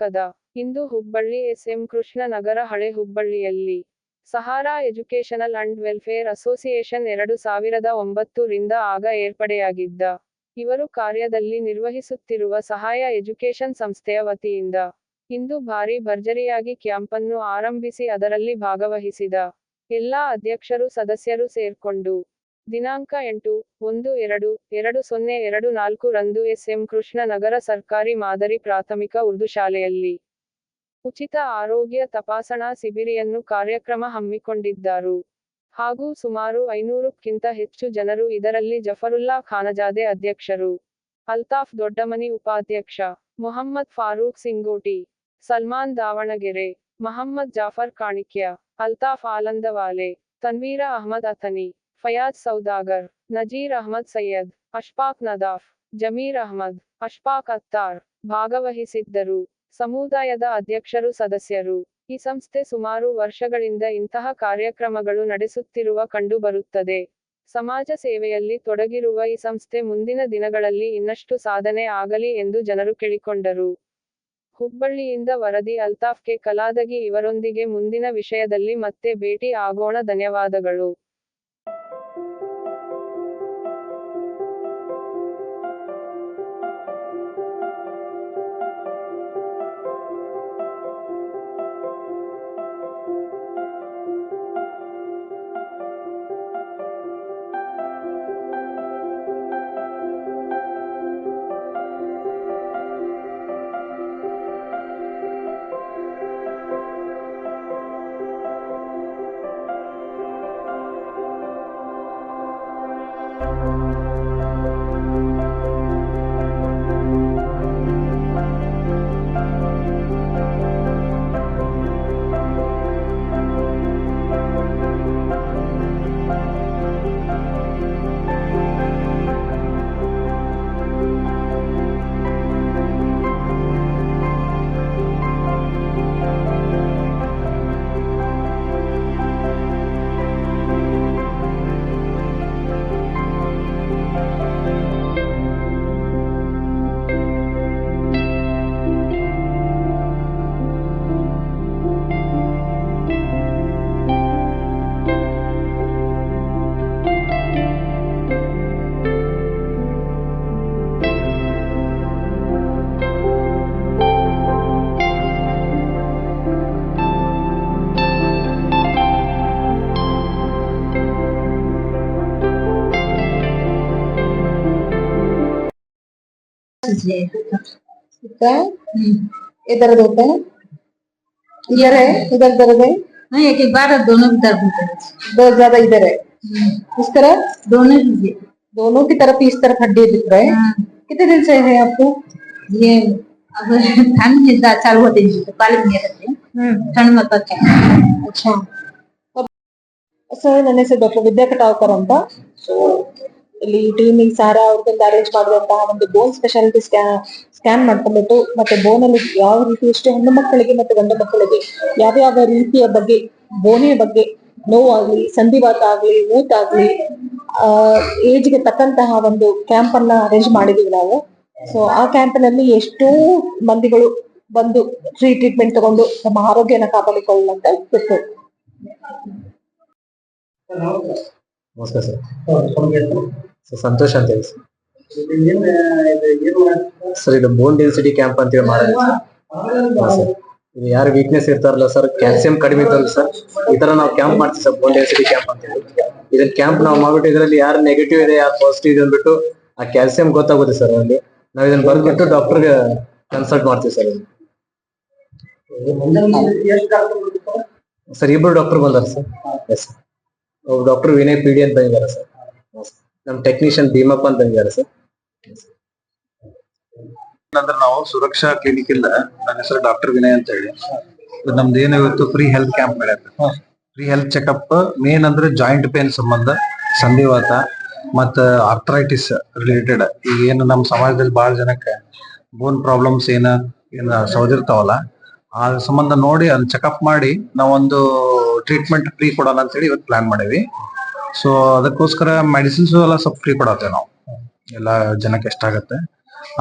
ಕರ್ನಾಟಕದ ಇಂದು ಹುಬ್ಬಳ್ಳಿ ಎಸ್ಎಂ ಕೃಷ್ಣನಗರ ಹಳೆ ಹುಬ್ಬಳ್ಳಿಯಲ್ಲಿ Sahara educational and welfare association ಎರಡು ಸಾವಿರದ ಒಂಬತ್ತು ರಿಂದ ಆಗ ಏರ್ಪಡೆಯಾಗಿದ್ದ. ಇವರು ಕಾರ್ಯದಲ್ಲಿ ನಿರ್ವಹಿಸುತ್ತಿರುವ ಸಹಾಯ ಎಜುಕೇಶನ್ ಸಂಸ್ಥೆಯ ವತಿಯಿಂದ ಇಂದು ಭಾರಿ ಭರ್ಜರಿಯಾಗಿ ಕ್ಯಾಂಪನ್ನು ಆರಂಭಿಸಿ ಅದರಲ್ಲಿ ಭಾಗವಹಿಸಿದ ಎಲ್ಲಾ ಅಧ್ಯಕ್ಷರು ಸದಸ್ಯರು ಸೇರ್ಕೊಂಡು ದಿನಾಂಕ ಎಂಟು, ಒಂದು, ಎರಡು ಎರಡು, ಸೊನ್ನೆ, ಎರಡು, ನಾಲ್ಕು ರಂದು ಎಸ್ಎಂ ಕೃಷ್ಣನಗರ ಸರ್ಕಾರಿ ಮಾದರಿ ಪ್ರಾಥಮಿಕ ಉರ್ದು ಶಾಲೆಯಲ್ಲಿ ಉಚಿತ ಆರೋಗ್ಯ ತಪಾಸಣಾ ಶಿಬಿರಿಯನ್ನು ಕಾರ್ಯಕ್ರಮ ಹಮ್ಮಿಕೊಂಡಿದ್ದರು. ಹಾಗೂ ಸುಮಾರು ಐನೂರಕ್ಕಿಂತ ಹೆಚ್ಚು ಜನರು ಇದರಲ್ಲಿ ಜಫರುಲ್ಲಾ ಖಾನಜಾದೆ ಅಧ್ಯಕ್ಷರು. ಅಲ್ತಾಫ್ ದೊಡ್ಡಮನಿ ಉಪಾಧ್ಯಕ್ಷ, ಮೊಹಮ್ಮದ್ ಫಾರೂಕ್ ಸಿಂಗೋಟಿ, ಸಲ್ಮಾನ್ ದಾವಣಗೆರೆ, ಮಹಮ್ಮದ್ ಜಾಫರ್ ಕಾಣಿಕ್ಯ, ಅಲ್ತಾಫ್ ಆಲಂದವಾಲೆ, ತನ್ವೀರ ಅಹಮದ್ ಅಥನಿ ಫಯಾಜ್ ಸೌದಾಗರ್, ನಜೀರ್ ಅಹಮದ್ ಸೈಯದ್, ಅಶ್ಫಾಕ್ ನದಾಫ್, ಜಮೀರ್ ಅಹಮದ್, ಅಶ್ಫಾಕ್ ಅತ್ತಾರ್ ಭಾಗವಹಿಸಿದ್ದರು. ಸಮುದಾಯದ ಅಧ್ಯಕ್ಷರು ಸದಸ್ಯರು. ಈ ಸಂಸ್ಥೆ ಸುಮಾರು ವರ್ಷಗಳಿಂದ ಇಂತಹ ಕಾರ್ಯಕ್ರಮಗಳು ನಡೆಸುತ್ತಿರುವ ಕಂಡುಬರುತ್ತದೆ ಸಮಾಜ ಸೇವೆಯಲ್ಲಿ ತೊಡಗಿರುವ ಈ ಸಂಸ್ಥೆ ಮುಂದಿನ ದಿನಗಳಲ್ಲಿ ಇನ್ನಷ್ಟು ಸಾಧನೆ ಆಗಲಿ ಎಂದು ಜನರು ಕೇಳಿಕೊಂಡರು. ಹುಬ್ಬಳ್ಳಿಯಿಂದ ವರದಿ ಅಲ್ತಾಫ್ ಕೆ ಕಲಾದಗಿ ಇವರೊಂದಿಗೆ ಮುಂದಿನ ವಿಷಯದಲ್ಲಿ ಮತ್ತೆ ಭೇಟಿ ಆಗೋಣ. ಧನ್ಯವಾದಗಳು. दर्द होता है इधर है इधर दर्द है। हाँ, एक एक बार दोनों की दर्द ज़्यादा इधर है। इस तरफ़? दोनों दोनों की तरफ़ इस तरफ़ हड्डी दिख रहे हैं। हाँ। कितने दिन से है आपको? ये अब ठंड चालू होते हैं तो कॉलेज में रहते। हैं। ठंड में अच्छा। डॉक्टर विद्या कटाव कर सो तो ಇಲ್ಲಿ ಟೀಮಿಗೆ ಸಾರ ಅವ್ರದ್ದು ಅರೇಂಜ್ ಮಾಡುವಂತಹ ಒಂದು ಬೋನ್ ಸ್ಪೆಷಾಲಿಟಿ ಸ್ಕ್ಯಾನ್ ಮಾಡ್ಕೊಂಡ್ಬಿಟ್ಟು ಮತ್ತೆ ಬೋನ್ ಅಲ್ಲಿ ಯಾವ ರೀತಿ ಎಷ್ಟು ಹೆಣ್ಣು ಮಕ್ಕಳಿಗೆ ಮತ್ತೆ ಗಂಡು ಮಕ್ಕಳಿಗೆ ಯಾವ ಯಾವ ರೀತಿಯ ಬಗ್ಗೆ ಬೋನೆ ಬಗ್ಗೆ ನೋವಾಗ್ಲಿ, ಸಂಧಿವಾತ ಆಗ್ಲಿ, ಊತ ಆಗ್ಲಿ, ಆ ಏಜ್ಗೆ ತಕ್ಕಂತಹ ಒಂದು ಕ್ಯಾಂಪ್ ಅನ್ನ ಅರೇಂಜ್ ಮಾಡಿದೀವಿ ನಾವು. ಸೊ ಆ ಕ್ಯಾಂಪಿನಲ್ಲಿ ಎಷ್ಟೋ ಮಂದಿಗಳು ಬಂದು ಫ್ರೀ ಟ್ರೀಟ್ಮೆಂಟ್ ತಗೊಂಡು ನಮ್ಮ ಆರೋಗ್ಯನ ಕಾಪಾಡಿಕೊಳ್ಳುವಂತ ಇತ್ತು. ನಮಸ್ಕಾರ ಸರ್. ಸರ್ ಸಂತೋಷ್ ಅಂತ ಹೇಳಿ ಸರ್, ಇದು ಬೋನ್ ಡೆನ್ಸಿಟಿ ಕ್ಯಾಂಪ್ ಅಂತೇಳಿ ಹೇಳಿ ಸರ್. ಇದು ಯಾರು ವೀಕ್ನೆಸ್ ಇರ್ತಾರಲ್ಲ ಸರ್ ಕ್ಯಾಲ್ಸಿಯಂ ಕಡಿಮೆ ಇದ್ದಲ್ಲ ಸರ್, ಈ ತರ ನಾವು ಕ್ಯಾಂಪ್ ಮಾಡ್ತೀವಿ ಸರ್ ಬೋನ್ ಡೆನ್ಸಿಟಿ ಕ್ಯಾಂಪ್ ಅಂತ ಹೇಳಿ. ಇದನ್ನ ಕ್ಯಾಂಪ್ ನಾವು ಮಾಡ್ಬಿಟ್ಟು ಇದರಲ್ಲಿ ಯಾರು ನೆಗೆಟಿವ್ ಇದೆ, ಯಾರು ಪಾಸಿಟಿವ್ ಇದೆ ಅಂದ್ಬಿಟ್ಟು ಆ ಕ್ಯಾಲ್ಸಿಯಂ ಗೊತ್ತಾಗುತ್ತೆ ಸರ್ ಅಲ್ಲಿ. ನಾವು ಇದನ್ನ ಬರ್ದ್ಬಿಟ್ಟು ಡಾಕ್ಟರ್ಗೆ ಕನ್ಸಲ್ಟ್ ಮಾಡ್ತೀವಿ ಸರ್ ಸರ್, ಇಬ್ರು ಡಾಕ್ಟರ್ ಬಂದಾರ sir. Yes doctor Vinay P D ಅಂತ ಬಂದಿದ್ದಾರೆ ಸರ್. ನಮ್ಮ ಟೆಕ್ನಿಷಿಯನ್ ಭೀಮಪ್ಪ ಅಂತ ಸರ್. ಏನಂದ್ರೆ ನಾವು ಸುರಕ್ಷಾ ಕ್ಲಿನಿಕ್ ಇಲ್ಲ ನನ್ನ ಹೆಸರು ಡಾಕ್ಟರ್ ವಿನಯ್ ಅಂತ ಹೇಳಿ. ನಮ್ದು ಇವತ್ತು ಫ್ರೀ ಹೆಲ್ತ್ ಕ್ಯಾಂಪ್ ನಡೆಯುತ್ತೆ. ಫ್ರೀ ಹೆಲ್ತ್ ಚೆಕಪ್ ಮೇನ್ ಅಂದ್ರೆ ಜಾಯಿಂಟ್ ಪೇನ್ ಸಂಬಂಧ ಸಂಧಿವಾತ ಮತ್ತ ಆರ್ಥರೈಟಿಸ್ ರಿಲೇಟೆಡ್ ಈಗ ಏನು ನಮ್ಮ ಸಮಾಜದಲ್ಲಿ ಬಹಳ ಜನಕ್ಕೆ ಬೋನ್ ಪ್ರಾಬ್ಲಮ್ಸ್ ಏನ ಏನ ಸೌದಿರ್ತಾವಲ್ಲ ಆ ಸಂಬಂಧ ನೋಡಿ ಅದನ್ನ ಚೆಕಪ್ ಮಾಡಿ ನಾವೊಂದು ಟ್ರೀಟ್ಮೆಂಟ್ ಫ್ರೀ ಕೊಡೋಣ ಅಂತ ಹೇಳಿ ಇವತ್ತು ಪ್ಲಾನ್ ಮಾಡೀವಿ ಸೊ ಅದಕ್ಕೋಸ್ಕರ ಮೆಡಿಸಿನ್ಸ್ ಎಲ್ಲ ಸ್ವಲ್ಪ ಫ್ರೀ ಕೊಡತ್ತೇವೆ ನಾವು. ಎಲ್ಲ ಜನಕ್ಕೆ ಎಷ್ಟಾಗತ್ತೆ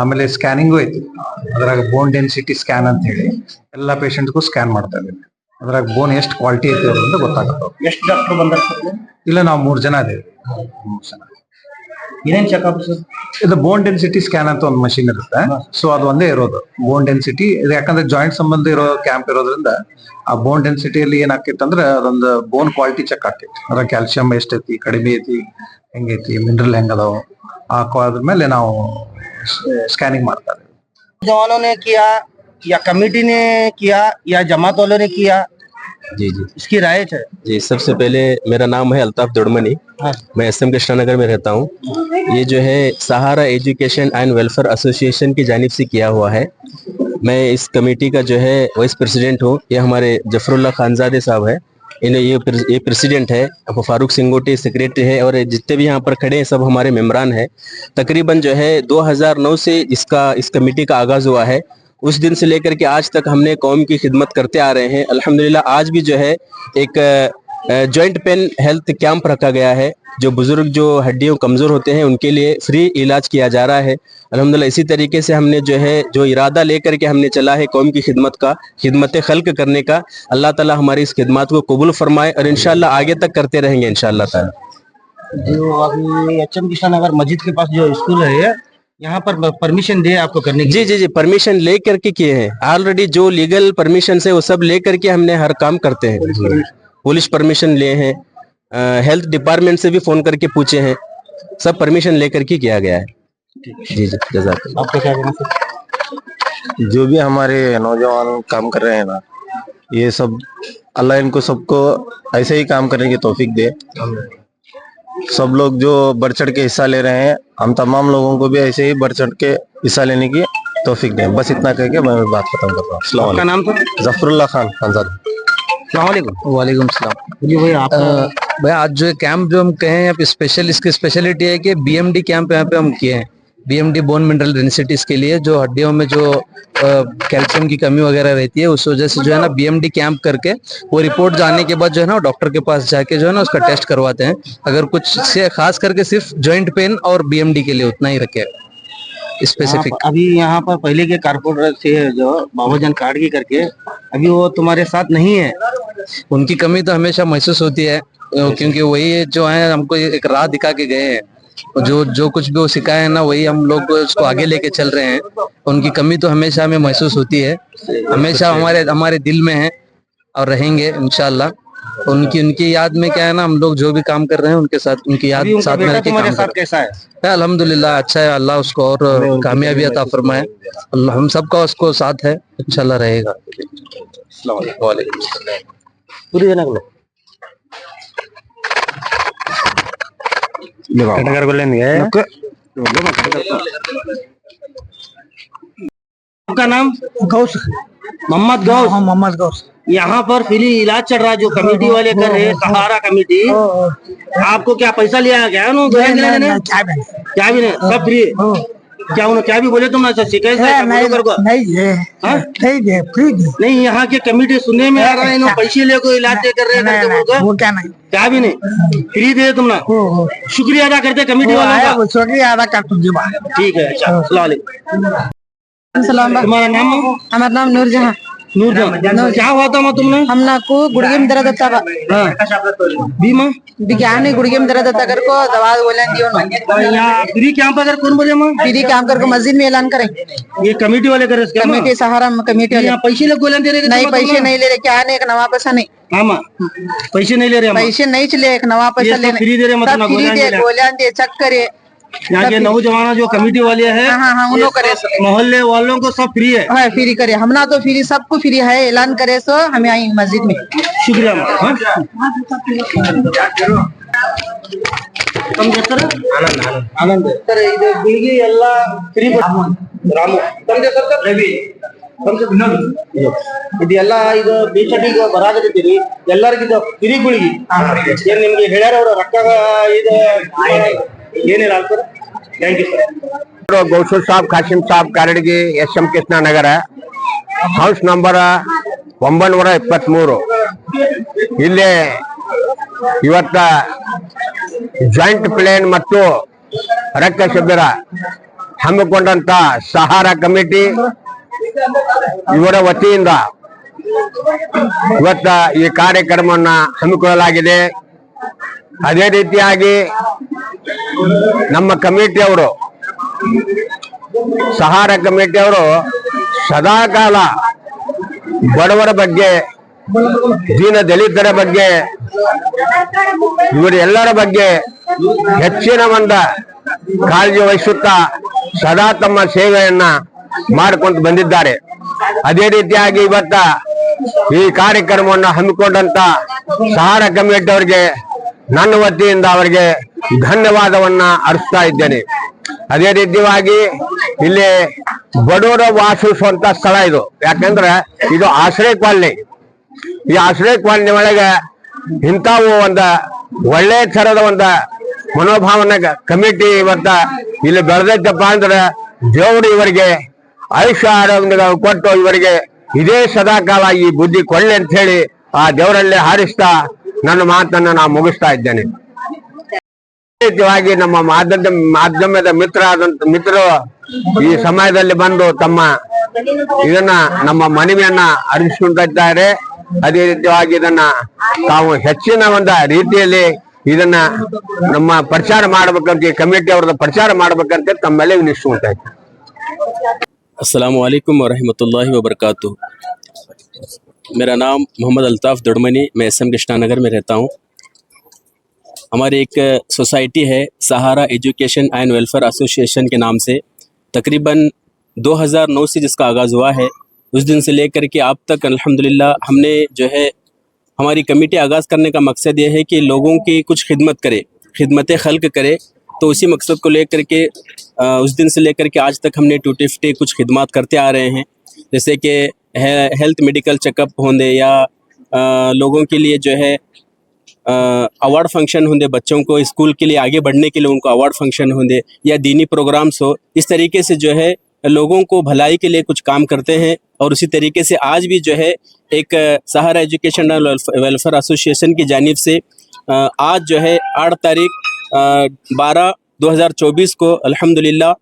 ಆಮೇಲೆ ಸ್ಕ್ಯಾನಿಂಗು ಐತಿ. ಅದ್ರಾಗ ಬೋನ್ ಡೆನ್ಸಿಟಿ ಸ್ಕ್ಯಾನ್ ಅಂತ ಹೇಳಿ ಎಲ್ಲಾ ಪೇಷಂಟ್ಗೂ ಸ್ಕ್ಯಾನ್ ಮಾಡ್ತಾ ಇದೀವಿ ಅದ್ರಾಗ ಬೋನ್ ಎಷ್ಟು ಕ್ವಾಲಿಟಿ ಐತಿ ಅಂತ ಗೊತ್ತಾಗುತ್ತೆ. ಎಷ್ಟು ಡಾಕ್ಟರ್ ಬಂದಾರ ಇಲ್ಲ? ನಾವು ಮೂರ್ ಜನ ಅದೇವಿ ಮೂರು ಜನ. ಏನೇನ್ ಚೆಕಪ್ ಸರ್ ಇದು ಬೋನ್ ಡೆನ್ಸಿಟಿ ಸ್ಕ್ಯಾನ್ ಅಂತ ಒಂದು ಮಷಿನ್ ಇರುತ್ತೆ ಸೊ ಅದು ಒಂದೇ ಇರೋದು ಬೋನ್ ಡೆನ್ಸಿಟಿ ಇದು ಯಾಕಂದ್ರೆ ಜಾಯಿಂಟ್ ಸಂಬಂಧ ಇರೋ ಕ್ಯಾಂಪ್ ಇರೋದ್ರಿಂದ ಆ ಬೋನ್ ಡೆನ್ಸಿಟಿಯಲ್ಲಿ ಏನಾಕೈತಿ ಅಂದ್ರೆ ಅದೊಂದು ಬೋನ್ ಕ್ವಾಲಿಟಿ ಚೆಕ್ ಆಕೈತಿ ಅದ್ರ ಕ್ಯಾಲ್ಸಿಯಂ ಎಷ್ಟೈತಿ ಕಡಿಮೆ ಐತಿ ಹೆಂಗೈತಿ ಮಿನರಲ್ ಹೆಂಗ್ ಅದಾವ ಆ ಕೊ- ಅದ್ರ ಮೇಲೆ ನಾವು ಸ್ಕ್ಯಾನಿಂಗ್ ಮಾಡ್ತಾ ಇದೀವಿ जवानों ने किया या कमेटी ने किया या जमात वालों ने किया जी जी। इसकी राय है? जी सबसे पहले मेरा नाम है अल्ताफ दुड़मनी। हाँ। मैं एस एम कृष्णानगर में रहता हूँ। ये जो है Sahara education and welfare association की जानब से किया हुआ है। मैं इस कमेटी का जो है वाइस प्रेसिडेंट हूँ। ये हमारे जफरुल्ला खानजादे साहब है। इन्हें ये ये प्रेसिडेंट है। अब फारूक सिंगोटी सेक्रेटरी है और जितने भी यहाँ पर खड़े हैं सब हमारे मेम्बरान हैं। तकरीबन जो है 2009 से इसका इस कमेटी का आगाज़ हुआ है। उस दिन से लेकर के आज तक हमने कौम की खिदमत करते आ रहे हैं। अल्हम्दुलिल्लाह, आज भी जो है एक जॉइंट पेन हेल्थ कैंप रखा गया है, जो बुज़ुर्ग जो हड्डियों कमज़ोर होते हैं, उनके लिए फ्री इलाज किया जा रहा है। अल्हम्दुलिल्लाह, इसी तरीके से हमने जो है, जो इरादा लेकर के हमने चला है कौम की खिदमत का, खिदमत खल्क करने का। अल्लाह ताला हमारी इस खिदमत को कबूल फरमाए और इंशाल्लाह आगे तक करते रहेंगे इंशाल्लाह ताला। जो अभी एच एम कृष्णा नगर मस्जिद के पास जो स्कूल है यहाँ पर परमिशन दे आपको करने की जी जी जी परमिशन ले करके किए हैं। ऑलरेडी जो लीगल परमिशन है वो सब ले करके हमने हर काम करते हैं। पुलिस परमिशन लिए हैं। हेल्थ डिपार्टमेंट से भी फ़ोन करके पूछे हैं। सब परमिशन लेकर के किया गया है। जी जी जजाक आपको क्या कहना जो भी हमारे नौजवान काम कर रहे हैं ना ये सब अल्लाह इनको सबको ऐसे ही काम करने की तौफीक दे। सब लोग जो बढ़ चढ़ के हिस्सा ले रहे हैं हम तमाम लोगों को भी ऐसे ही बढ़ चढ़ के हिस्सा लेने की तोफीक दें। बस इतना कह के मैं बात खत्म कर रहा हूँ आपका नाम जफरुल्ला खान खानजाद। वालेकुम। सलाम। जी भाई आप भाई आज जो कैंप जो हम कहें हैं यहाँ पे स्पेशल इसकी स्पेशलिटी है कि बीएमडी कैंप यहाँ पे हम किए हैं। बीएमडी बोन मिनरल डेंसिटीज के लिए जो हड्डियों में जो कैल्शियम की कमी वगैरह रहती है उस वजह से जो है ना बीएमडी कैंप करके वो रिपोर्ट जाने के बाद जो है ना डॉक्टर के पास जाके जो है ना उसका टेस्ट करवाते हैं। अगर कुछ से खास करके सिर्फ़ जॉइंट पेन और बीएमडी के लिए उतना ही रखे स्पेसिफिक अभी यहाँ पर पहले के कारपोरेटर थे जो बाबाजन कार्ड की करके अभी वो तुम्हारे साथ नहीं है। उनकी कमी तो हमेशा महसूस होती है क्योंकि वही जो है हमको एक राह दिखा के गए हैं। जो जो कुछ भी वो सिखाए हैं ना वही हम लोग उसको आगे लेके चल रहे हैं। उनकी कमी तो हमेशा हमें महसूस होती है। हमेशा हमारे हमारे दिल में है और रहेंगे इंशाल्लाह। उनकी उनकी याद में क्या है ना हम लोग जो भी काम कर रहे हैं उनके साथ उनकी याद साथ में तुम्हारे काम साथ कर। कैसा है? रहे हैं अल्हम्दुलिल्लाह अच्छा है अल्लाह उसको और कामयाबी अता फरमाए। हम सबका उसको साथ है इंशाल्लाह रहेगा। वालेकुम पूरी आपका नाम गौस मोहम्मद गौस मोहम्मद गौस यहाँ पर फ्री इलाज चल रहा है जो कमेटी वाले कर रहे हैं सहारा कमेटी आपको क्या पैसा लिया गया? क्या भी नहीं सब फ्री है क्या उन्होंने क्या भी बोले तुम ऐसा शिकायत है क्या बोलो करको? हाँ? नहीं यहाँ के कमेटी सुनने में आ रहा है इन्होंने पैसे लेकर इलाज दे कर रहे हैं क्या नहीं? क्या भी नहीं। फ्री दे तुम ना। शुक्रिया अदा करते कमेटी वालों का। शुक्रिया अदा कर तुम ठीक है अच्छा सलाम तुम्हारा नाम? हमारा नाम नूरजहां नूरजहां। क्या हुआ था माँ तुमने हम ना को गुड़गे में दर्द होता बा हाँ बीमा विज्ञान है गुड़गे में दर्द होता कर को दवा बोले दियो ना यहाँ फ्री कैंप अगर कौन बोले माँ पीरी काम कर को मस्जिद में ऐलान करें ये कमेटी वाले करे इसका माँ? कमेटी सहारा कमेटी वाले यहाँ पैसे लोग बोले दे रहे नहीं पैसे नहीं ले रहे क्या नहीं एक नवा पैसा नहीं हाँ पैसे नहीं ले रहे हम पैसे नहीं चले एक नवा पैसा सब लेने फ्री दे रहे सब मतलब फ्री दे गोलियाँ दे चेक करे यहाँ के नौजवान जो कमेटी वाले हैं हाँ, हाँ, हाँ, ये उन्हों करे सब मोहल्ले वालों को सब फ्री है हाँ फ्री करे हमना तो फ्री सबको फ्री है ऐलान करे सो हमें आई मस्जिद में शुक्रिया माँ हाँ? ತಮ್ಮ ಹೆಸರು ಆನಂದ್ ಸರ್ ಇದು ಗುಳಿಗೆ ಎಲ್ಲ ಫ್ರೀ ರಾಮು ತಮ್ಮ ಹೆಸರು ಸರ್ ರವಿ ಇದೆಲ್ಲ ಇದು ಬೇಚಟಿಗೆ ಬರಾಗತ್ತೀರಿ ಎಲ್ಲರಿಗೂ ಇದು ಫ್ರೀ ಗುಳಿಗೆ ಏನ್ ನಿಮ್ಗೆ ಹೇಳ್ಯಾರ ಅವ್ರ ರೊಕ್ಕ ಇದು sir thank you sir Gousur Saab Kasim Saab, Karadagi, S M Krishna Nagar. House number ಒಂಬೈನೂರ ಇಪ್ಪತ್ಮೂರು. ಇಲ್ಲಿ ಇವತ್ತ ಜಾಯಿಂಟ್ ಪ್ಲೇನ್ ಮತ್ತು ರಕ್ತ ಶಿಬಿರ ಹಮ್ಮಿಕೊಂಡಂತ ಸಹಾರ ಕಮಿಟಿ ಇವರ ವತಿಯಿಂದ ಇವತ್ತ ಈ ಕಾರ್ಯಕ್ರಮವನ್ನ ಹಮ್ಮಿಕೊಳ್ಳಲಾಗಿದೆ. ಅದೇ ರೀತಿಯಾಗಿ ನಮ್ಮ ಕಮಿಟಿಯವರು ಸಹಾರ ಕಮಿಟಿಯವರು ಸದಾಕಾಲ ಬಡವರ ಬಗ್ಗೆ, ದೀನ ದಲಿತರ ಬಗ್ಗೆ ಇವರೆಲ್ಲರ ಬಗ್ಗೆ ಹೆಚ್ಚಿನ ಒಂದ ಕಾಳಜಿ ವಹಿಸುತ್ತಾ ಸದಾ ತಮ್ಮ ಸೇವೆಯನ್ನ ಮಾಡಿಕೊಂಡು ಬಂದಿದ್ದಾರೆ. ಅದೇ ರೀತಿಯಾಗಿ ಇವತ್ತ ಈ ಕಾರ್ಯಕ್ರಮವನ್ನು ಹಮ್ಮಿಕೊಂಡಂತ ಸಹಾರ ಕಮಿಟಿ ಅವರಿಗೆ ನನ್ನ ವತಿಯಿಂದ ಅವರಿಗೆ ಧನ್ಯವಾದವನ್ನ ಅರ್ಪಿಸ್ತಾ ಇದ್ದೇನೆ. ಅದೇ ರೀತಿಯಾಗಿ ಇಲ್ಲಿ ಬಡವರು ವಾಸಿಸುವಂತ ಸ್ಥಳ ಇದು. ಯಾಕಂದ್ರೆ ಇದು ಆಶ್ರಯ ಕಾಲನಿ. ಈ ಆಶ್ರಯ ಕಾಲನಿ ಒಳಗೆ ಇಂಥವು ಒಂದ ಒಳ್ಳೆ ತರದ ಒಂದ ಮನೋಭಾವನ ಕಮಿಟಿ ಇವತ್ತ ಇಲ್ಲಿ ಬೆಳೆದೈತಪ್ಪ ಅಂದ್ರೆ ದೇವರು ಇವರಿಗೆ ಆಯುಷ್ಯ ಆರೋಗ್ಯ ಕೊಟ್ಟು ಇವರಿಗೆ ಇದೇ ಸದಾಕಾಲ ಈ ಬುದ್ಧಿ ಕೊಳ್ಳೆ ಅಂತ ಹೇಳಿ ಆ ದೇವರಲ್ಲೇ ಹಾರಿಸ್ತಾ ನನ್ನ ಮಾತನ್ನು ನಾನು ಮುಗಿಸ್ತಾ ಇದ್ದೇನೆ. ರೀತಿಯಾಗಿ ನಮ್ಮ ಮಾಧ್ಯಮ ಮಾಧ್ಯಮದ ಮಿತ್ರ ಆದಂತ ಮಿತ್ರರು ಈ ಸಮಯದಲ್ಲಿ ಬಂದು ತಮ್ಮ ಇದನ್ನ ನಮ್ಮ ಮನವಿಯನ್ನ ಅರ್ಪಿಸಿಕೊಂಡಿದ್ದಾರೆ. ಅದೇ ರೀತಿಯಾಗಿ ಇದನ್ನ ತಾವು ಹೆಚ್ಚಿನ ಒಂದು ರೀತಿಯಲ್ಲಿ ಇದನ್ನ ನಮ್ಮ ಪ್ರಚಾರ ಮಾಡಬೇಕಂತ ಕಮಿಟಿ ಅವ್ರದ್ದು ಪ್ರಚಾರ ಮಾಡಬೇಕಂತ ತಮ್ಮೆಲ್ಲ ನಿಶ್ಚಿತ ಅಸ್ಸಲಾಮು ಅಲೈಕುಮ್ ವರಹಮತುಲ್ಲಾಹಿ ವಬರಕಾತು मेरा नाम मोहम्मद अल्ताफ़ दुड़मनी मैं एस एम कृष्णानगर में रहता हूँ। हमारी एक सोसाइटी है Sahara education and welfare association के नाम से। तकरीबन 2009 से जिसका आगाज़ हुआ है, उस दिन से लेकर के अब तक अल्हम्दुलिल्लाह हमने जो है हमारी कमेटी आगाज़ करने का मकसद ये है कि लोगों की कुछ खिदमत करे, खिदमत खल्क करे। तो उसी मकसद को लेकर के उस दिन से लेकर के आज तक हमने टूटे फूटे कुछ खिदमत करते आ रहे हैं। जैसे कि हेल्थ मेडिकल चेकअप होंगे या अ, लोगों के लिए जो है अवार्ड फ़ंक्शन होंगे बच्चों को स्कूल के लिए आगे बढ़ने के लिए उनको अवार्ड फ़ंक्शन होंगे या दीनी प्रोग्राम्स हो इस तरीके से जो है लोगों को भलाई के लिए कुछ काम करते हैं और उसी तरीके से आज भी जो है एक सहारा एजुकेशन वेलफेयर एसोसिएशन की जानिब से आज जो है आठ तारीख बारह 2024 को अल्हम्दुलिल्लाह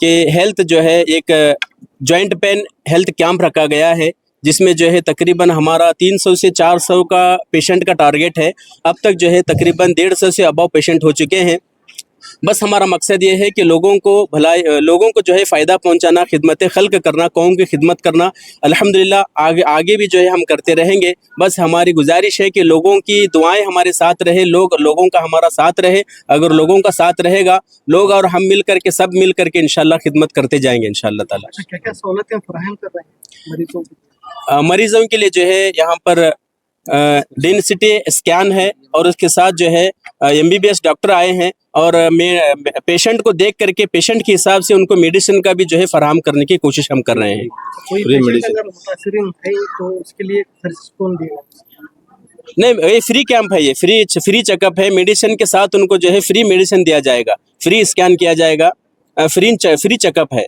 के हेल्थ जो है एक जॉइंट पेन हेल्थ कैंप रखा गया है, जिसमें जो है तकरीबन हमारा 300 से 400 का पेशेंट का टारगेट है। अब तक जो है तकरीबन डेढ़ सौ से अबव पेशेंट हो चुके हैं। बस हमारा मकसद ये है कि लोगों को भलाई लोगों को जो है फ़ायदा पहुंचाना खिदमत खल्क करना कौम की खिदमत करना अल्हम्दुलिल्लाह आगे आगे भी जो है हम करते रहेंगे। बस हमारी गुजारिश है कि लोगों की दुआएँ हमारे साथ रहे लोग लोगों का हमारा साथ रहे। अगर लोगों का साथ रहेगा लोग और हम मिल करके सब मिल करके इंशाल्लाह खिदमत करते जाएँगे ताला। फराहम कर रहे हैं मरीजों के लिए जो है यहाँ पर डेंसिटी स्कैन है और उसके साथ जो है M B B S doctor आए हैं और मैं पेशेंट को देख करके पेशेंट के हिसाब से उनको मेडिसिन का भी जो है फराहम करने की कोशिश हम कर रहे हैं। Free medicine. अगर मुतासरीन है तो नहीं ये फ्री कैंप है ये फ्री फ्री चेकअप है। मेडिसिन के साथ उनको जो है फ्री मेडिसिन दिया जाएगा। फ्री स्कैन किया जाएगा। फ्री फ्री चेकअप है।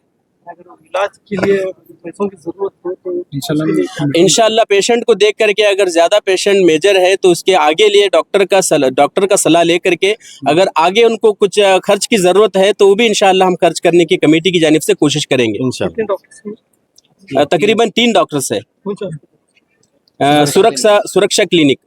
इलाज के लिए पैसों की ज़रूरत हो तो इंशाल्लाह इंशाल्लाह पेशेंट को देख करके अगर ज़्यादा पेशेंट मेजर है तो उसके आगे लिए डॉक्टर का सलाह डॉक्टर का सलाह लेकर के अगर आगे उनको कुछ खर्च की ज़रूरत है तो वो भी इनशाला हम खर्च करने की कमेटी की जानब से कोशिश करेंगे। तकरीबन तीन डॉक्टर्स है। कौन सा अ, सुरक्षा सुरक्षा क्लिनिक